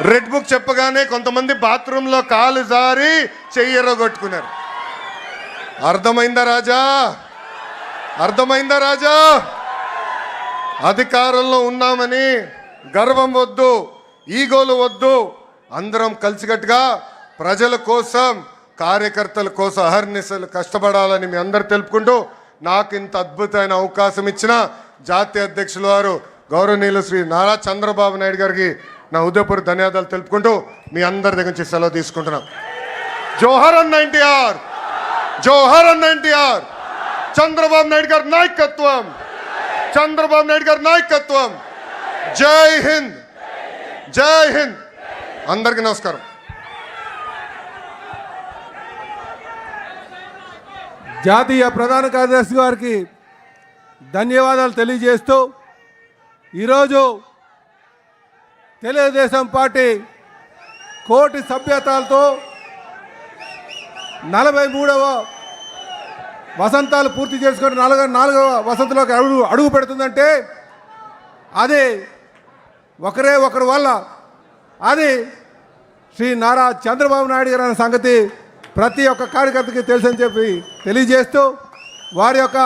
Red book చెప్పగానే కొంతమంది బాత్రూంలో కాలు జారి చెయ్యరగొట్టుకున్నారు అర్థమైందా రాజా? అర్థమైందా రాజా? అధికారంలో ఉన్నామని గర్వం వద్దు ఈగోలు వద్దు. అందరం కలిసికట్టుగా ప్రజల కోసం కార్యకర్తల కోసం అహర్నిశలు కష్టపడాలని మీ అందరు తెలుపుకుంటూ నాకు ఇంత అద్భుతమైన అవకాశం ఇచ్చిన జాతీయ అధ్యక్షుల వారు గౌరవనీయులు శ్రీ నారా చంద్రబాబు నాయుడు గారికి నా ఉదయపూర్ ధన్యవాదాలు తెలుపుకుంటూ మీ అందరి దగ్గర నుంచి సెలవు తీసుకుంటున్నాం. జోహర్ అన్న ఎన్టీఆర్ జోహర్ అన్న ఎన్టీఆర్ చంద్రబాబు నాయుడు గారి నాయకత్వం చంద్రబాబు నాయుడు గారి నాయకత్వం. జై హింద్ జై హింద్. అందరికీ నమస్కారం. జాతీయ ప్రధాన కార్యదర్శి గారికి ధన్యవాదాలు తెలియజేస్తూ ఈరోజు తెలుగుదేశం పార్టీ కోటి సభ్యతాలతో నలభై మూడవ వసంతాలు పూర్తి చేసుకొని నాలుగవ నాలుగవ వసంతలోకి అడుగు అడుగు పెడుతుందంటే అది ఒకరే ఒకరి వల్ల అది శ్రీ నారా చంద్రబాబు నాయుడు గారు అనే సంగతి ప్రతి ఒక్క కార్యకర్తకి తెలుసని చెప్పి తెలియజేస్తూ వారి యొక్క